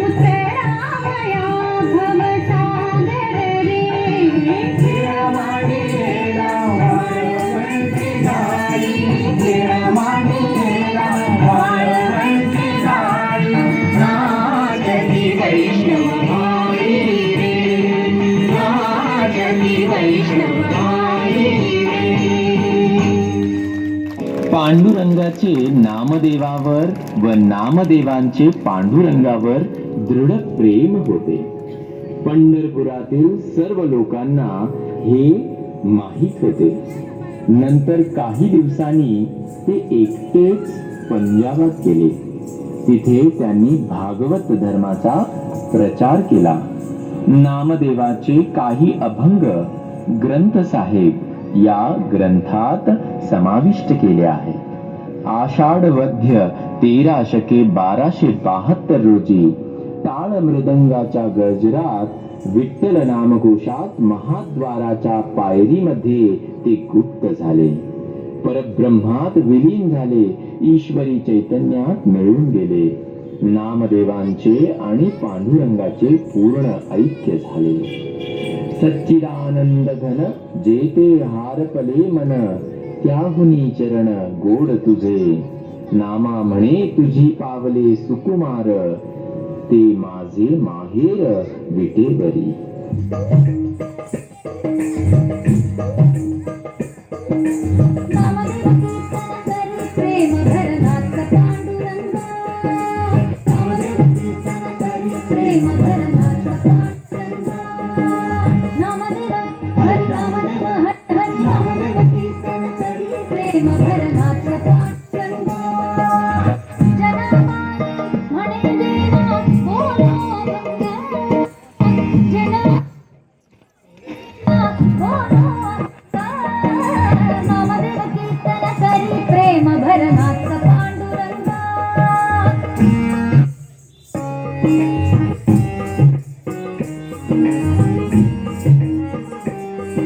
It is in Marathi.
você पांडुरंगाचे नामदेवावर व नामदेवांचे पांडुरंगावर दृढ प्रेम होते. पंढरपुरातील सर्व लोकांना हे माहीत होते. नंतर काही दिवसांनी ते एकटेच पंजाबात गेले. तिथे त्यांनी भागवत धर्माचा प्रचार केला. नामदेवाचे काही अभंग ग्रंथ साहेब या ग्रंथात समाविष्ट केले आहे. आषाढ वध्य तेरा शके बाराशे बहात्तर रोजी टाळ मृदंगाच्या गजरात विठ्ठल नामकोशात महाद्वाराच्या पायरीमध्ये ते गुप्त झाले. परब्रह्मात विलीन झाले ईश्वरी चैतन्यात मिळून गेले. नामदेवांचे आणि पांडुरंगाचे पूर्ण ऐक्य झाले. सच्चिदानंद घन जेते हारपले मन त्याहुनी चरण गोड तुझे. नामा म्हणे तुझी पावले सुकुमार ते माझे माहेर विटे बरी Mas